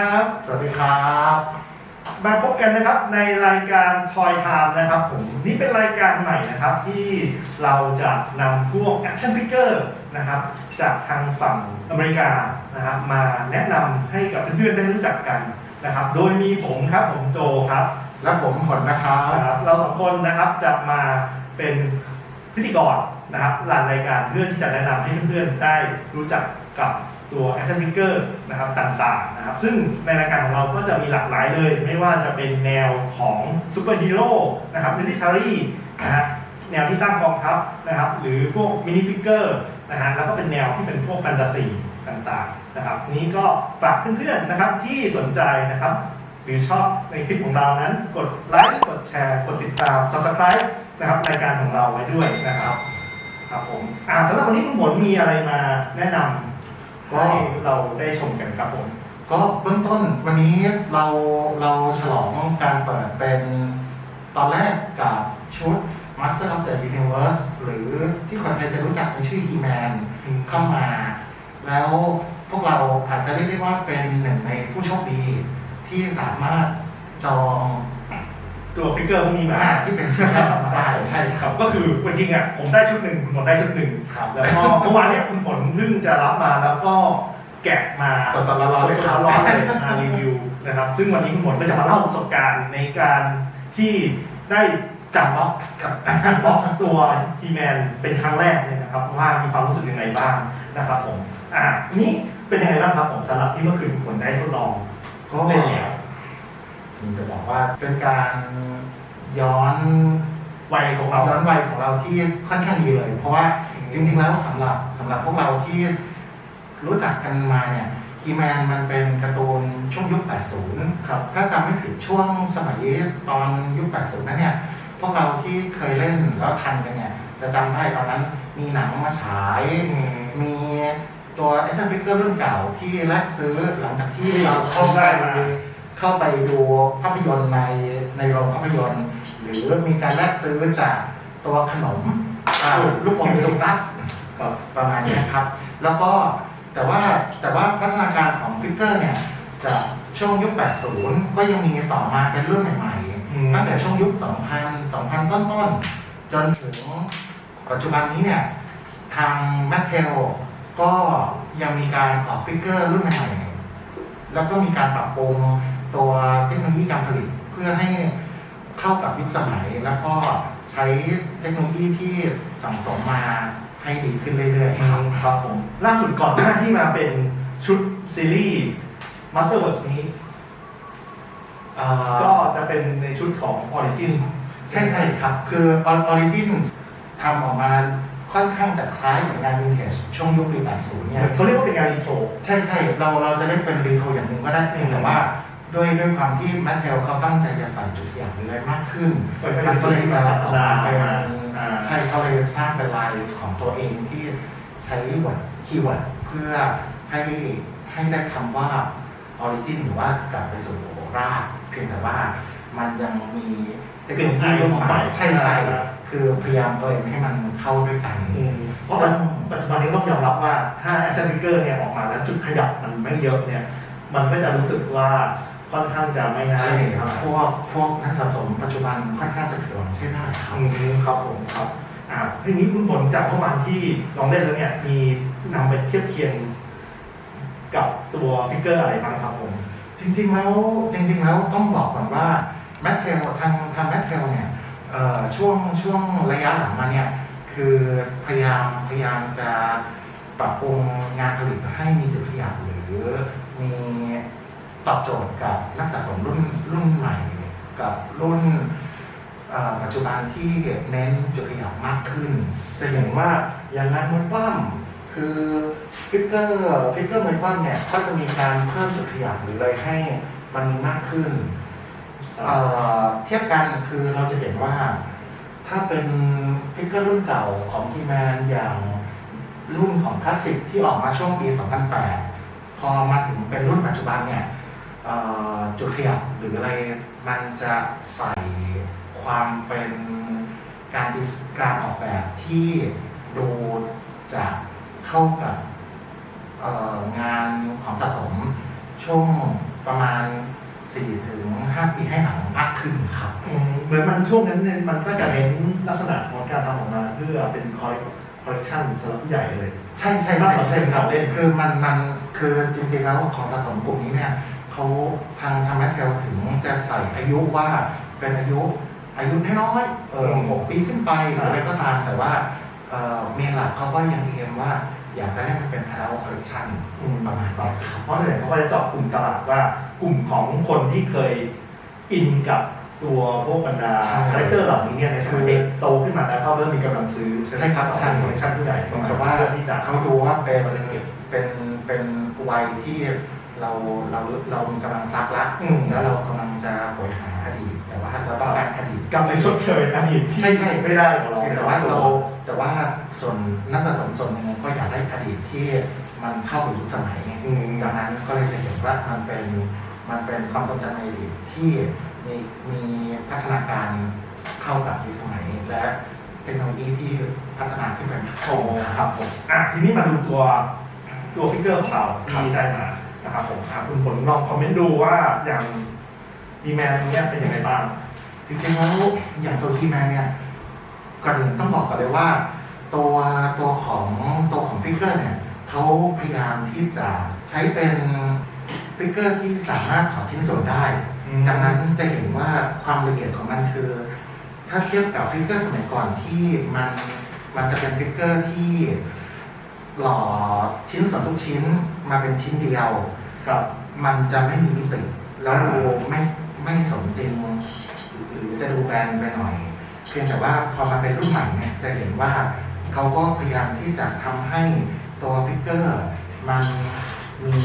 สวัสดีครับ สวัสดีครับ มาพบกันนะครับในรายการ Toy Time นะครับผมนี่เป็นรายการใหม่นะครับ ที่เราจะนำพวก Action Figure นะครับ จากทางฝั่งอเมริกานะครับมาแนะนำให้กับเพื่อนๆได้รู้จักกันนะครับ โดยมีผมครับผมโจครับ และผมผลนะครับนะครับ เราสองคนนะครับจะมาเป็นพิธีกรนะครับหลันรายการเพื่อที่จะแนะนำให้เพื่อนๆได้รู้จักกับ ตัว Action Figure นะครับต่างๆนะครับซึ่งในรายการของเราก็จะมีหลากหลายเลย ไม่ว่าจะเป็นแนวของซูเปอร์ฮีโร่นะครับมิลิเ a ารีนะฮะแนวที่สร้างกองทัพนะครับ หรือพวกมินิฟิกเกอร์นะฮะแล้วก็เป็นแนวที่เป็นพวกแฟนตาซีต่างๆนะครับ นี้ก็ฝากเพื่อนๆนะครับที่สนใจนะครับ หรือชอบในคลิปของเรานั้น กดไลค์กดแชร์ กดติดตาม subscribe นะครับรายการของเราไว้ด้วยนะครับครับผมอ่าสำหรับวันนี้คุณผลมีอะไรมาแนะนำ ให้เราได้ชมกันครับผม ก็เบื้องต้นวันนี้เราเราฉลองการเปิดเป็นตอนแรกกับชุด Master of the Universe หรือที่คนไทยจะรู้จักในชื่อ He-Man เข้ามา แล้วพวกเราอาจจะเรียกได้ว่าเป็นหนึ่งในผู้โชคดีที่สามารถจอง ตัวฟิกเกอร์พวกนี้มาอ่าที่เป็นชุดแรกออกมาได้ใช่คครัรับบก็คือจริงๆอะผมได้ชุดหนึ่งคุณผลได้ชุดหนึ่งครับแล้วก็เมื่อวานเนี้ยคุณผลเพิ่งจะรับมาแล้วก็แกะมาสดๆร้อนๆเลยครับร้อนๆเลยมารีวิวนะครับ ซึ่งวันนี้คุณผลก็จะมาเล่าประสบการณ์ในการที่ได้จับบ็อกซ์กับบ็อกซ์ตัวทีแมนเป็นครั้งแรกเนี่ยนะครับว่ามีความรู้สึกยังไงบ้างนะครับผมอ่านี่เป็นยังไงบ้างครับผมสำหรับที่เมื่อคืนคุณผลได้ทดลองก็เล่นแล้ว ถึงจะบอกว่าเป็นการย้อนวัยของเราย้อนวัยของเราที่ค่อนข้างดีเลย เพราะว่าจริง ๆ แล้วสำหรับสำหรับพวกเราที่รู้จักกันมาเนี่ยฮีแมนมันเป็นการ์ตูนช่วงยุค 80 ครับ ถ้าจำไม่ผิดช่วงสมัยตอนยุค 80 นั้นเนี่ย พวกเราที่เคยเล่นแล้วทันกันเนี่ย จะจำได้ตอนนั้นมีหนังมาฉายอืมมีตัวแอคชั่นฟิกเกอร์รุ่นเก่าที่แลกซื้อหลังจากที่เราเข้าได้ไปมา เข้าไปดูภาพยนตร์ในในโรงภาพยนตร์ หรือมีการแลกซื้อจากตัวขนมอ่าลูกอมสุกัสครับประมาณนี้ครับ แล้วก็แต่ว่าแต่ว่าพัฒนาการของฟิกเกอร์เนี่ยจากช่วงยุค 80 ก็ยังมีต่อมาเป็นรุ่นใหม่อืมๆตั้งแต่ช่วงยุค 2000 2000 ต้นๆ จนถึงปัจจุบันนี้เนี่ยทางแมทเทลก็ยังมีการออกฟิกเกอร์รุ่นใหม่ๆแล้วก็มีการปรับปรุง ตัวเทคโนโลยีการผลิตเพื่อให้เข้ากับยุคสมัย แล้วก็ใช้เทคโนโลยีที่สั่งสมมาให้ดีขึ้นเรื่อยๆครับครับผมล่าสุดก่อนหน้าที่มาเป็นชุดซีรีส์ Masterworks นี้ เอ่อก็จะเป็นในชุดของ Origin ใช่ใช่ครับ คือออริจินทำออกมาค่อนข้างจะคล้ายกับงานวินเทจช่วงยุคปี80เนี่ยเขาเรียกว่าเป็นการรีโทรใช่ใช่เราเราจะเรียกเป็นรีโทรอย่างหนึ่งก็ได้เพียงแต่ว่า ด้วยด้วยความที่แมทเทลเขาตั้งใจจะใส่จุดขยับหรืออะไรมากขึ้นมันก็เลยจะออกมาเป็นอ่าใช่เขาเลยสร้างเป็นลายของตัวเองที่ใช้บทคีย์เวิร์ดเพื่อให้ให้ได้คำว่าออริจินหรือว่ากลับไปสู่รากเพียงแต่ว่ามันยังมีเทคโนโลยีใหม่ใช่ใช่คือพยายามเปิดให้มันเข้าด้วยกันอืมเพราะว่าปัจจุบันนี้ต้องยอมรับว่าถ้า Action Figure เนี่ยออกมาแล้วจุดขยับมันไม่เยอะเนี่ยมันก็จะรู้สึกว่า ค่อนข้างจะไม่น่าใช่เล่นคเท่ารับไหร่พวกพวกนักสะสมปัจจุบันค่อนข้างจะผิดหวังใช่ไหมครับอืมครับผมครับอ่าทีนี้คุณผลจากเมื่อวานที่ลองเล่นแล้วเนี่ยมีนำไปเทียบเคียงกับตัวฟิกเกอร์อะไรบ้างครับผม จริงๆแล้วจริง ๆ แล้วต้องบอกก่อนว่าแมทเทลทางทางแมทเทลเนี่ยเอ่อช่วงช่วงระยะหลังมาเนี่ยคือพยายามพยายามจะปรับปรุงงานผลิตให้มีจุดขยับหรือมี ตอบโจทย์กับนักสะสมรุ่นรุ่นใหม่ กับรุ่นปัจจุบันที่เน้นจุดขยับมากขึ้น จะเห็นว่าอย่างงานมวยปล้ำคือฟิกเกอร์ฟิกเกอร์มวยปล้ำเนี่ยก็จะมีการเพิ่มจุดขยับหรืออะไรให้มันมากขึ้นเเทียบกันคือเราจะเห็นว่า ถ้าเป็นฟิกเกอร์รุ่นเก่าของทีแมนอย่างรุ่นของคลาสสิกที่ออกมาช่วงปี 2008 พอมาถึงเป็นรุ่นปัจจุบันเนี่ย จุดขยับหรืออะไรมันจะใส่ความเป็นการดิสการออกแบบที่ดูจะเข้ากับเอ่องานของสะสมช่วงประมาณ4-5ถึง5ปีให้หลังมากขึ้นครับอืมเหมือนมันช่วงนั้นเนี่ยมันก็จะเน้นลักษณะของการทำออกมาเพื่อเป็นคอลเลคชันสำหรับผู้ใหญ่เลย ใช่ใช่ใช่ใช่ครับเล่นคือมันมันคือจริงๆแล้วของสะสมกลุ่มนี้เนี่ย เขาทางทางแมทเทลถึงจะใส่อายุว่าเป็นอายุอายุน้อยๆเออหกปีขึ้นไปหรืออะไรก็ตามแต่ว่าเออเมนหลักเขาก็ยังเอมว่า อยากจะให้มันเป็น adult collection อืมประมาณนี้ครับเพราะส่วนใหญ่เขาก็จะเจาะกลุ่มตลาดว่ากลุ่มของคนที่เคยอินกับตัวพวกบรรดาใช่คาแรคเตอร์เหล่านี้เนี่ยในสมัยเด็กโตขึ้นมาแล้วเขาเริ่มมีกำลังซื้อใช่ครับใช่คอลเลคชันผู้ใหญ่เหมือนกับว่าเพื่อที่จะเขาดูว่าเป็นเป็นเป็นวัยที่ เราเราเรามีกำลังซักละอืม แล้วเรากำลังจะโหยหาอดีตแต่ว่าเราต้องการอดีต กลับไปชดเชยอดีตที่ใช่ใช่ ไม่ได้ของเราแต่ว่าเราแต่ว่าส่วนนักสะสมส่วนหนึ่งก็อยากได้อดีตที่มันเข้าถึงยุคสมัยไง อืมดังนั้นก็เลยจะเห็นว่ามันเป็นมันเป็นความทรงจำในอดีตที่มีมีพัฒนาการเข้ากับยุคสมัย และเทคโนโลยีที่พัฒนาขึ้นไปมากโอ้ครับผมอะทีนี้มาดูตัวตัวฟิกเกอร์ของเราที่ได้มา นะครับผมอะคุณผลลองคอมเมนต์ดูว่าอย่างดีแมนเนี้ยเป็นยังไงบ้าง จริงๆแล้วอย่างตัวที่มาเนี่ยก่อนอื่นต้องบอกก่อนเลยว่า ตัวตัวของตัวของฟิกเกอร์เนี่ยเขาพยายามที่จะใช้เป็นฟิกเกอร์ที่สามารถถอดชิ้นส่วนได้ ดังนั้นจะเห็นว่าความละเอียดของมันคือ ถ้าเทียบกับฟิกเกอร์สมัยก่อนที่มันมันจะเป็นฟิกเกอร์ที่หล่อชิ้นส่วนทุกชิ้นมาเป็นชิ้นเดียว ครับมันจะไม่มีมิติแล้วดูไม่ไม่สมจริงหรือจะดูแบรนด์ไปหน่อย เพียงแต่ว่าพอมาเป็นรุ่นใหม่เนี่ยจะเห็นว่าเขาก็พยายามที่จะทำให้ตัวฟิกเกอร์ มันมี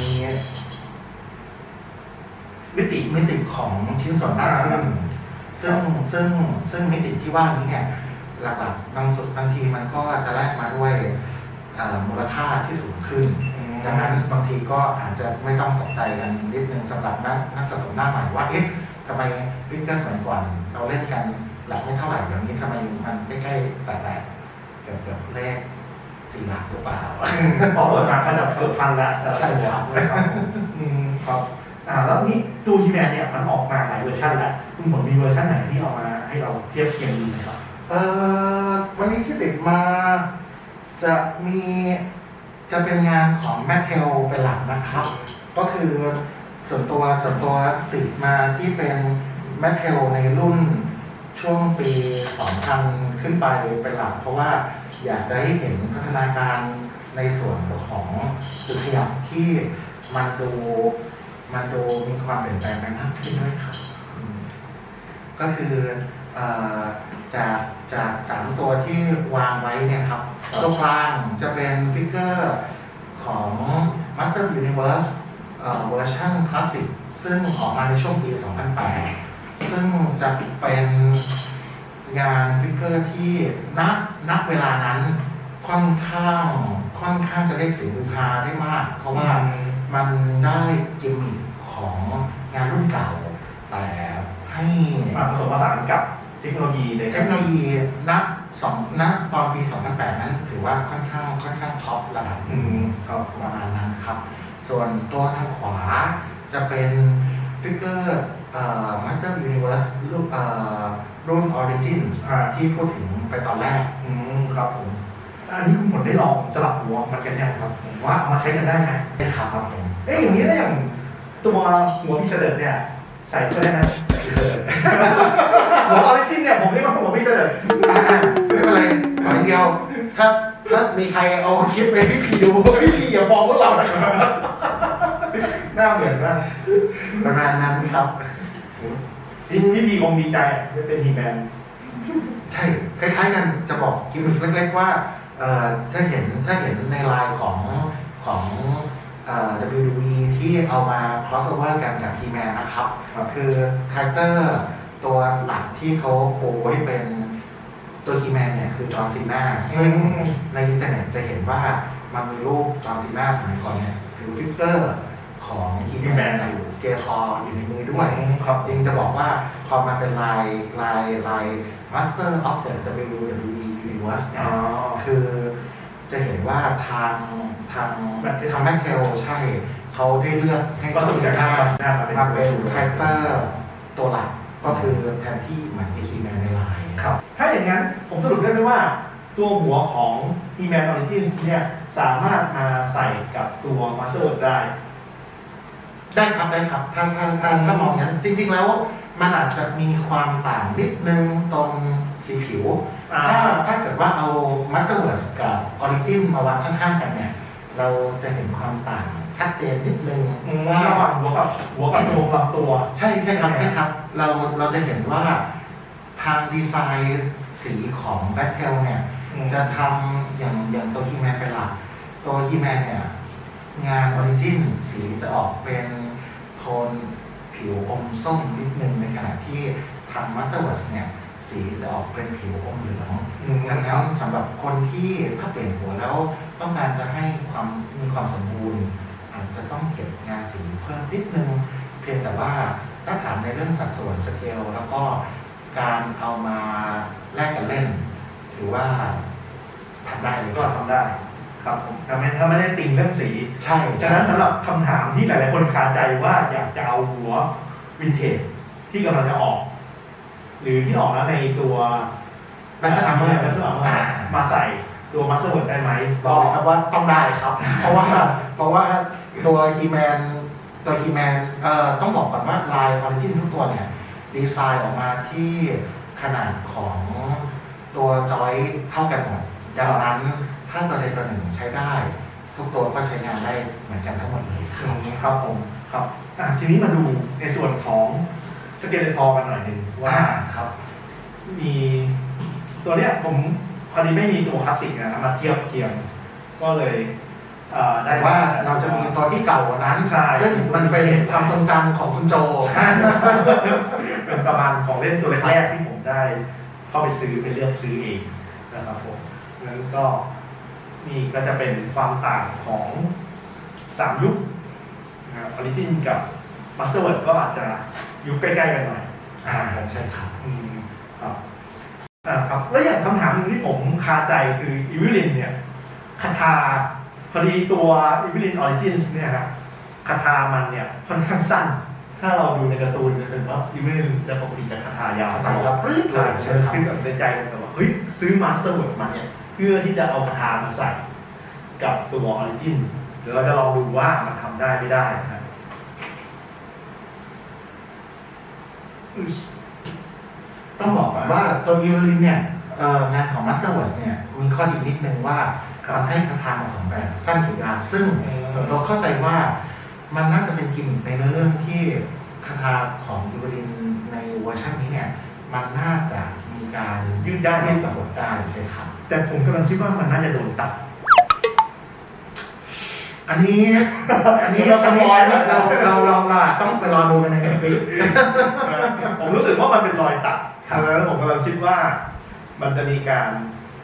มิติมิติของชิ้นส่วนมากขึ้นซึ่งซึ่งซึ่งมิติที่ว่านี้เนี่ยหลักๆบางสุดบางทีมันก็จะแลกมาด้วยมูลค่าที่สูงขึ้น ดังนั้นบางทีก็อาจจะไม่ต้องตกใจกันนิดนึงสำหรับนักนักสะสมหน้าใหม่ว่าเอ๊ะทำไมฟิกเกอร์สมัยก่อน เราเล่นกันหลักไม่เท่าไหร่เดี๋ยวนี้ทำไมมันใกล้ๆแต่แต่เกือบเกือบเลขสี่หลักหรือเปล่าพอเปิดมาก็จะเกือบพันละใช่ครับครับอืมครับอ่าแล้วนี้ตูทีแมนเนี่ยมันออกมาหลายเวอร์ชันแล้วคุณผลมีเวอร์ชันไหนที่ออกมาให้เราเทียบเคียงดูไหมครับเอ่อวันนี้ที่ติดมาจะมี จะเป็นงานของแมทเทลเป็นหลักนะครับ ก็คือส่วนตัวส่วนตัวติดมาที่เป็นแมทเทลในรุ่นช่วงปี 2000 ขึ้นไปเป็นหลัก เพราะว่าอยากจะให้เห็นพัฒนาการในส่วนของจุดขยับที่มันดูมันดูมีความเปลี่ยนแปลงไปมากขึ้นด้วยครับ ก็คืออ จากจากสามตัวที่วางไว้เนี่ยครับครับตัวกลางจะเป็นฟิกเกอร์ของ Master Universe เอ่อเวอร์ชันคลาสสิกซึ่งออกมาในช่วงปี 2008 ซึ่งจะเป็นงานฟิกเกอร์ที่ณณเวลานั้นค่อนข้างค่อนข้างจะเรียกเสียงฮือฮาได้มาก เพราะว่ามันได้กิมมิคของงานรุ่นเก่า แต่ให้มาผสมผสานกับเทคโนโลยีในเทคโนโลยีณสองณตอนปี 2008 นั้น ถือว่าค่อนข้างค่อนข้างท็อประดับหอืนึ่งมก็ประมาณนั้นครับ ส่วนตัวทางขวาจะเป็นฟิกเกอร์เอ่อ Master Universe รุ่นเอ่อรุ่น Origins อ่าที่พูดถึงไปตอนแรกอืมครับผมอันนี้คุณผลได้ลองสลับหัวมันกันยังครับผมว่าเอามาใช้กันได้ไหมได้ครับครับผมเอ๊ะอย่างนี้ได้อย่างตัวหัวพี่เสด็จเนี่ย ใส่ก็ได้นะหัวออริจินเนี่ยผมเรียกว่าหัวพี่เจอ่าไม่เป็นไรขอยเดียว ถ้าถ้ามีใครเอาคลิปไปพี่พีดูพี่พีอย่าฟ้องพวกเรานะครับหน้าเหมือนมากประมาณนั้นครับที่ที่ดีคงดีใจอะได้เป็นฮีแมนใช่คล้ายๆกันจะบอกกิมมิคเล็กๆว่าเอ่อถ้าเห็นถ้าเห็นในไลน์ของของ WWE ที่เอามา crossover กันกับ He-Man นะครับครับ คือคาแรคเตอร์ตัวหลักที่เขาโปรไว้เป็นตัว He-Man เนี่ยคือจอห์นซีนาซึ่งในอินเทอร์เน็ตจะเห็นว่ามันมีรูปจอห์นซีนาสมัยก่อนเนี่ยถือฟิกเกอร์ของ He-Man อยู่สเกลทออยู่ในมือด้วยครับจริงจะบอกว่าพอมาเป็นลายลายลาย Master of the WWE Universe เนี่อ๋ยอคือ จะเห็นว่าทางทาง Mattel ทางแมทเทลใช่เขาได้เลือกให้ก็เจ้าต้องเซเสียน่าค่าหน้ามาเป็นมาเป็นตัวคาแรคเตอร์ตัวหลักก็คือแทนที่เหมือนไอฮีแมนในไลน์ครับ ถ้าอย่างนั้นผมสรุปได้ไหมว่า ตัวหัวของ E-Man Origins เนี่ยสามารถมาใส่กับตัว Master Word ได้ ได้ครับได้ครับถ้าถ้าถ้าถ้ามองอย่างนั้นจริง ๆ แล้วมันอาจจะมีความต่างนิดนึงตรงสีผิวอ่า ถ้าถ้าเกิดว่าเอา Masterwords กับ Origin มาวางข้างๆกันเนี่ย เราจะเห็นความต่างชัดเจนนิดนึงอืมระหว่างหัวกับหัวกับตัวลำตัว ใช่ใช่ครับใช่ครับ เราเราจะเห็นว่าทางดีไซน์สีของ b a t t l เนี่ย จะทำอย่างอย่างตัวฮีแมนเป็นหลัก ตัวฮีแมนเนี่ย งานออริจินสีจะออกเป็นโทนผิวอมส้มนิดนึงในขณะที่ทาง Masterwords เนี่ย สีจะออกเป็นผิวอมเหลืองอืมดังนั้นสำหรับคนที่ถ้าเปลี่ยนหัวแล้ว ต้องการจะให้ความมีความสมบูรณ์อาจจะต้องเก็บงานสีเพิ่มนิดนึง เพียงแต่ว่าถ้าถามในเรื่องสัดส่วนสเกลแล้วก็การเอามาแลกกันเล่น ถือว่าทำได้เลยก็ทำได้ ครับผมแต่ไม่ถ้าไม่ได้ติงเรื่องสีใช่ฉะนั้นสำหรับคำถามที่หลาย ๆ คนคาใจว่าอยากจะเอาหัววินเทจที่กำลังจะออก หรือที่ออกแล้วในตัวแบนด์ทำเมื่อแบนด์มามาใส่ตัวมัสเตอร์เวิร์ดได้ไหมบก็อกเลยครับว่าต้องได้ครับ เพราะว่าเพราะว่าตัวฮีแมนตัวฮีแมนเอ่อต้องบอกก่อนว่าลายออริจินทุกตัวเนี่ยดีไซน์ออกมาที่ขนาดของตัวจอยเท่ากันหมดดังนั้นถ้าตัวใดตัวหนึ่งใช้ได้ ทุกตัวก็ใช้งานได้เหมือนกันทั้งหมดเลยคอืรับมครับผมครับอะทีนี้มาดูในส่วนของ สเกเลทอกันหน่อยหนึ่งว่าครับ มีตัวเนี้ยผมพอดีไม่มีตัวคลาสสิกนะครับมาเทียบเคียง ก็เลยเอ่อได้แต่ว่าเราจะมีตัวที่เก่ากว่านั้น ใช่ซึ่งมันเป็นความทรงจำของคุณโจ เป็นประมาณของเล่นตัวแรกๆที่ผมได้ เข้าไปซื้อไปเลือกซื้อเองนะครับผมนั้นก็นี่ก็จะเป็นความต่างของสามยุคนะครับออริจินกับมาสเตอร์เวิร์ดก็อาจจะ ยุคใกล้ๆกันหน่อยอ่าใช่ครับอืมครับอ่าครับ แล้วอย่างคำถามหนึ่งที่ผมคาใจคืออีวิลินเนี่ยคาถาพอดีตัวอีวิลินออริจินเนี่ยครับคาถามันเนี่ยค่อนข้างสั้น ถ้าเราดูในการ์ตูนจะเห็นว่าอีวิลินจะปกติจะคาถายาวคาถายาวปรี๊ดเลยใช่ใช่ใช่ครับขึ้นแบบในใจผมแต่ว่าเฮ้ยซื้อมาสเตอร์เวิร์ดมาเนี่ยเพื่อที่จะเอาคาถามาใส่กับตัวออริจินเดี๋ยวเราจะลองดูว่ามันทำได้ไม่ได้นะครับอืม ต้องบอกก่อนว่าตัวอีเวลินเนี่ยเอ่องานของ Masterwords เนี่ยมีข้อดีนิดนึงว่าครับมันให้คาถามาสองแบบสั้นกับยาวซึ่งอืมส่วนตัวเข้าใจว่ามันน่าจะเป็นกิมมิคในเรื่องที่คาถาของอีเวลินในเวอร์ชันนี้เนี่ยมันน่าจะมีการยืดได้ไหมยืดกระหดได้ใช่ครับแต่ผมกำลังคิดว่ามันน่าจะโดนตัด อันนี้ อันนี้เราอันนี้สปอยล์แล้ว เราเราเราเราต้องไปรอดูกันในเน็ตฟลิก ผมรู้สึกว่ามันเป็นรอยตัดครับแล้วผมกำลังคิดว่ามันจะมีการ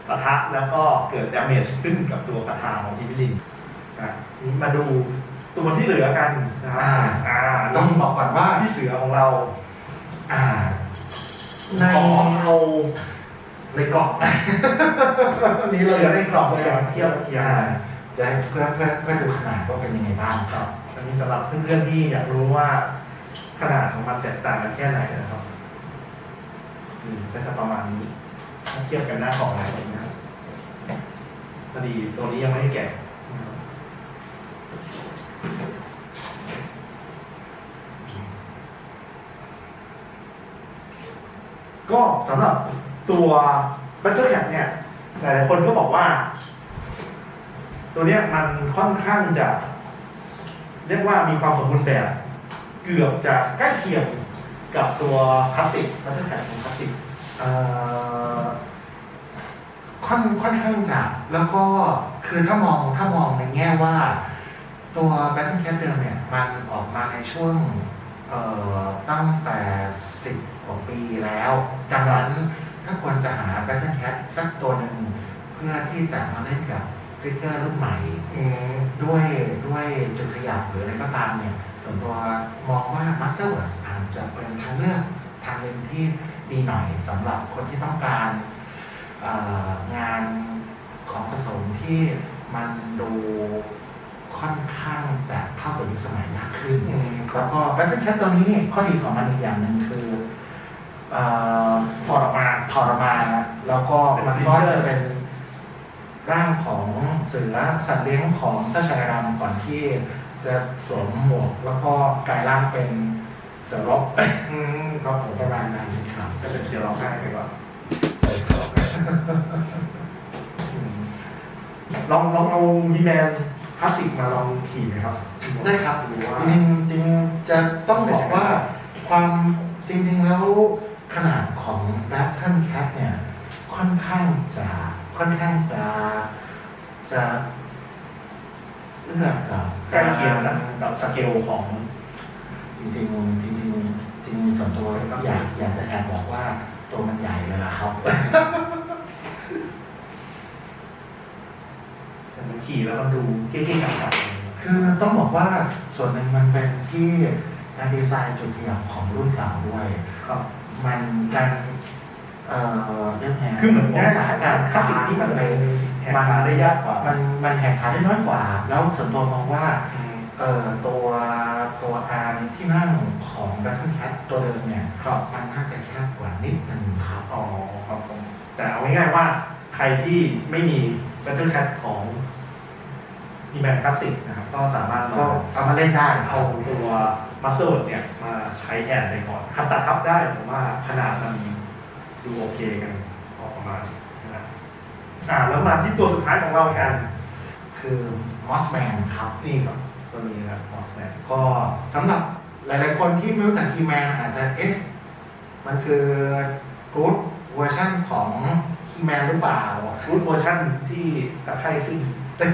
ปะทะแล้วก็เกิดดาเมจขึ้นกับตัวคาถาของอีวิลินนะมาดูตัวที่เหลือกันนะครับอ่า อ่าต้องบอกก่อนว่าที่เสือของเรา อ่าในขอเอาในกล่อง นี้เหเราลือในได้กล่องอย่างเทียบเทียมอ่า จะให้เพื่อเพื่อเพื่อดูขนาดว่าเป็นยังไงบ้างครับอันนี้สำหรับเพื่อนๆที่อยากรู้ว่าขนาดของมันแตกต่างกันแค่ไหนนะครับอืมก็จะประมาณนี้ถ้าเทียบกันหน้าของอะไรนะครับพอดีตัวนี้ยังไม่ได้แกะนะครับก็สำหรับตัว Battle Cat เนี่ย หลายๆคนก็บอกว่า ตัวเนี้ยมันค่อนข้างจะ เรียกว่ามีความสมบูรณ์แบบ เกือบจะใกล้เคียงกับตัวคลาสสิกบัตเตอร์แคทของคลาสสิกเอ่อค่อนค่อนข้างจะแล้วก็คือถ้ามองถ้ามองในแง่ว่า ตัว Battle Cat เดิมเนี่ย มันออกมาในช่วงเอ่อตั้งแต่สิบกว่าปีแล้ว ดังนั้นถ้าควรจะหา Battle Cat สักตัวหนึ่ง เพื่อที่จะมาเล่นกับ ฟิกเกอร์รุ่นใหม่อืมด้วยด้วยจุดขยับหรืออะไรก็ตามเนี่ยส่วนตัวมองว่า Masterworks อาจจะเป็นทางเลือกทางหนึ่งที่ดีหน่อยสำหรับคนที่ต้องการเอ่องานของสะสมที่มันดูคค่อนข้างจะเข้ากับยุคสมัยมากขึ้นอืมครัแล้บวก็แบทเทิลแคทตัวนี้เนี่ยข้อดีของมันอีกอย่างหนึ่งคือเอ่อถอดออกมาถอดออกมาแล้วก็เป็นมันฟีก็เจอร์จะเป็น ร่างของเสือสัตว์เลี้ยงของเจ้าชายดำก่อนที่จะสวมหมวกแล้วก็กลายร่างเป็นเสือรบอืมครับผมประมาณนั้นครับจะเป็นเสียงร้องไห้ไปก่อนใช่ครับอืมลองลองเอาฮีแมนคลาสสิกมาลองขี่ไหมครับได้ครับหรือว่าจริงๆจริงๆจะต้องบอกว่าความจริงๆแล้วขนาดของ Battle Cat เนี่ย ค่อนข้างจะ ค่อนข้างจะจะเอื้อกับใกล้เคียงนะกับสเกลของจริงๆจริงๆจริงๆส่วนตัวก็อยากอยากจะแอบบอกว่าตัวมันใหญ่เลยละครับแต่มันขี่แล้วมันดูเก๊กๆกังๆคือต้องบอกว่าส่วนหนึ่งมันเป็นที่การดีไซน์จุดขยับของรุ่นเก่าด้วยครับมันการ เอ่อเรียกไงคือเหมือนองศาการคลาสสิกที่มันเป็นแหกขาได้ยากกว่ามันมันแหกขาได้น้อยกว่า แล้วส่วนตัวมองว่าเอ่อตัวตัวอาร์ที่นั่งของ Battle Cat ตัวเดิมเนี่ยครับมันน่าจะแคบกว่านิดนึงครับอ๋อครับผมแต่เอาง่ายๆว่าใครที่ไม่มี Battle Cat ของ e m a n Classic นะครับก็สามารถก็ก็เอามาเล่นได้ครัเอาบตัว Muscle เนี่ยมาใช้แทนไปก่อนขับตัดทับได้ผมว่าขนาดมัน ดูโอเคกันพอประมาณนะครับอ่าแล้วมาที่ตัวสุดท้ายของเรากันคือ Mossman ครับนี่ครับตัวนี้นะ Mossman ก็สำหรับหลายๆคนที่ไม่รู้จักทีแมนอาจจะเอ๊ะมันคือกู๊ดเวอร์ชันของทีแมนหรือเปล่ารูทเวอร์ชันที่ตะไคร่ขึ้นแต่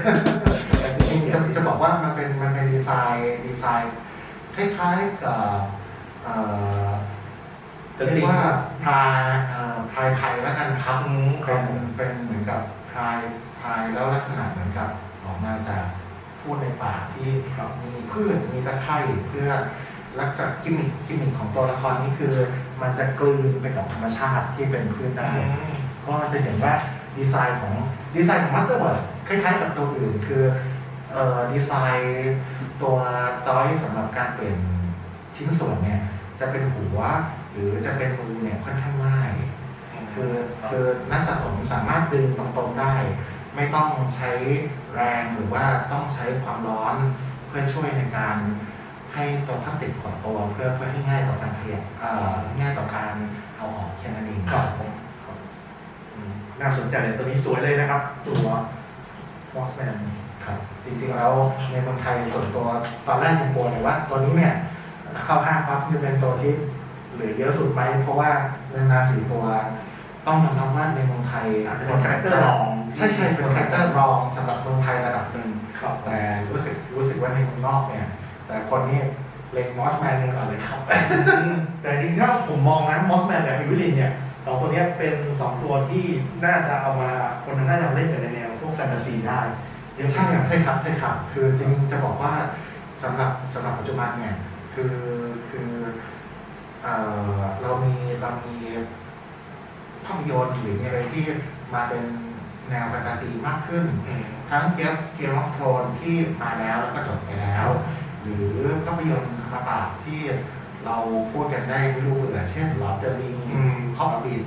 จริงๆจะจะบอกว่ามันเป็นมันเป็นดีไซน์ดีไซน์คล้ายๆกับเอ่อ จะเรียกว่าพลายพลายไทยแล้วกันครับมคเป็รันเป็นเหมือนกับพลายพลายแล้วลักษณะเหมือนกับออกมาจากพูดในป่าที่ครับมีพืชมีตะไคร่เพื่อลักษณะกิมมิคกิมมิคของตัวละครนี่คือ มันจะกลืนไปกับธรรมชาติที่เป็นพืชได้ ก็จะเห็นว่าดีไซน์ของดีไซน์ของ Masterverse คล้ายๆกับตัวอื่น คือเอ่อดีไซน์ตัวจอยสำหรับการเปลี่ยนชิ้นส่วนเนี่ยจะเป็นหัว รือจะเป็นมือเนี่ยค่อนข้างง่ายคือคือนักสะสมสามารถดึงตรงๆได้ ไม่ต้องใช้แรงหรือว่าต้องใช้ความร้อนเพื่อช่วยในการให้ตัวพลาสติกขดตัวเพื่อเพื่อให้ง่ายต่อการเคลียร์เอ่อง่ายต่อการเอาออกแค่นั้นเองครับผมครับอืมน่าสนใจเลยตัวนี้สวยเลยนะครับ ตัว Boxman ครับจริงๆแล้วในเมืองไทยส่วนตัวตอนแรกยังกลัวเลยว่าตัวนี้เนี่ยเข้าห้างปั๊บจะเป็นตัวที่เหลือเยอะสุดไหมเพราะว่าในนาสีตัว ต้องยอมรับว่าในเมืองไทยอาจจะเป็นคาแรคเตอร์รองใช่ใช่เป็นคาแรคเตอร์รองสำหรับเมืองไทยระดับหนึ่งครับแต่รู้สึกรู้สึกว่าในเมืองนอกเนี่ย แต่คนนี้เล็งมอสแมนเลยก่อนเลยครับอืมแต่จริงๆถ้าผมมองนะ Mossman กับ e v i l i n เนี่ยสองตัวเนี้ยเป็นสองตัวที่น่าจะเอามาคนน่าจะเอาเล่นกับในแนวพวกแฟนตาซีได้เยอะใช่มากใช่ครับใช่ครับ คือจริงๆจะบอกว่าสำหรับสำหรับปัจจุบันเนี่ยคือคือ เอ่อเรามีเรามีภาพยนตร์หรือมีอะไรที่มาเป็นแนวแฟนตาซีมากขึ้นอืมทั้งเกมเกมออฟโทนที่มาแล้วแล้วก็จบไปแล้ว หรือภาพยนตร์ธรรมตาที่เราพูดกันได้ไม่รู้เบื่อเช่นหลอดเดอะริงอืมฮอบบิท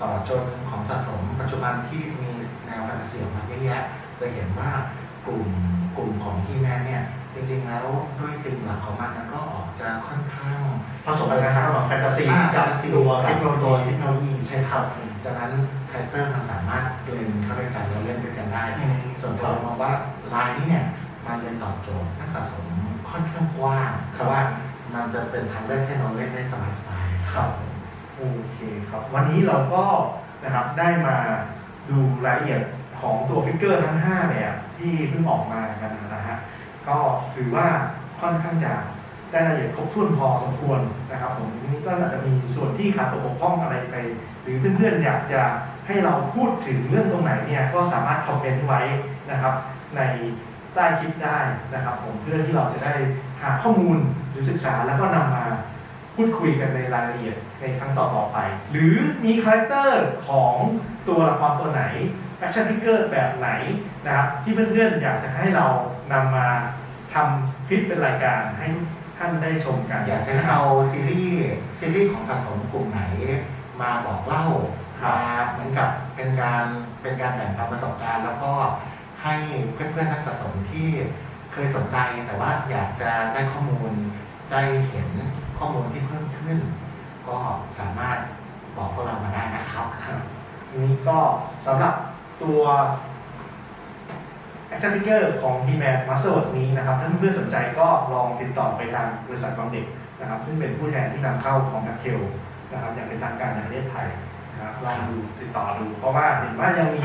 ต่อจนของสะสมปัจจุบันที่มีแนวแฟนตาซีออกมาเยอะแยะจะเห็นว่ากลุ่มกลุ่มของทีแมนเนี่ย จริงๆแล้วด้วยติมหลักของมันมันก็ออกจะค่อนข้างผสมกันนะครับระหว่างแฟนตาซีอ่ากับแฟนตาซีตัวกับเทคโนโลตัวยีเทคโนโลยีใช่ครับดังนั้นคาแรคเตอร์มันสามารถเบลนเข้าด้วยกันเราเล่นด้วยกันได้อืมส่วนตัวมองว่าลายนี้เนี่ยมันเลยตอบโจทย์นักสะสมค่อนข้างกว้างเพราะว่ามันจะเป็นทางเลือกให้เราเล่นได้สบายๆครับโอเคครับ วันนี้เราก็นะครับได้มาดูรายละเอียดของตัวฟิกเกอร์ทั้ง5แบบที่เพิ่งออกมากันนะฮะก็ ถือว่าค่อนข้างจะได้รายละเอียดครบถ้วนพอสมควรนะครับ ผมนี่ก็อาจจะมีส่วนที่ขาดตกบกพร่องอะไรไป หรือเพื่อนๆอยากจะให้เราพูดถึงเรื่องตรงไหนเนี่ยก็สามารถคอมเมนต์ไว้นะครับ ในใต้คลิปได้นะครับ ผมเพื่อที่เราจะได้หาข้อมูลหรือศึกษาแล้วก็นำมาพูดคุยกันในรายละเอียดในครั้งต่อๆไป หรือมีคาแรคเตอร์ของตัวละครตัวไหนไป action figure แบบไหนนะครับที่เพื่อนๆอยากจะให้เรานำมา ทำคลิปเป็นรายการให้ท่านได้ชมกัน อยากจะให้เอาซีรีส์ซีรีส์ของสะสมกลุ่มไหนมาบอกเล่าครับมาเหมือนกับเป็นการเป็นการแบ่งปันประสบการณ์ แล้วก็ให้เพื่อนๆนักสะสมที่เคยสนใจแต่ว่าอยากจะได้ข้อมูลได้เห็นข้อมูลที่เพิ่มขึ้น ก็สามารถบอกพวกเรามาได้นะครับครับนี่ก็สำหรับตัว action figure ของ He-Man Master นี้นะครับถ้าเพื่อนๆสนใจก็ลองติดต่อไปทางบริษัทบางเด็กนะครับ ซึ่งเป็นผู้แทนที่นำเข้าของแมคเทลนะครับอย่างเป็นทางการในประเทศไทยนะครับลองดูติดต่อดู เพราะว่าเห็นว่ายังมี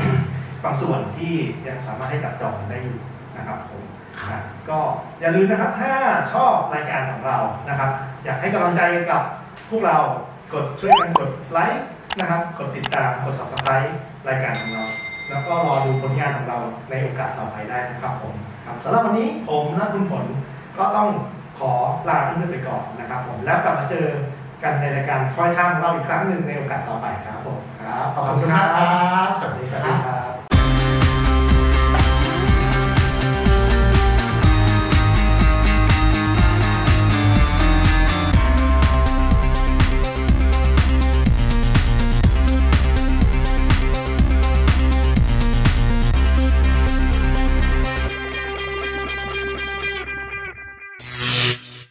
บางส่วนที่ยังสามารถให้จับจองได้อยู่นะครับผมก็อย่าลืมนะครับถ้าชอบรายการของเรานะครับ อยากให้กำลังใจกับพวกเรากดช่วยกันกดไลค์นะครับ กดติดตามกด subscribe รายการของเรา แล้วก็รอดูผลงานของเราในโอกาสต่อไปได้นะครับผมครับสำหรับวันนี้ผมและคุณผลก็ต้องขอลาเพื่อนๆไปก่อนนะครับผมแล้วกลับมาเจอกันในรายการคอยทางของเราอีกครั้งหนึ่งในโอกาสต่อไปครับผมครับขอบคุณมากครับสวัสดีครับ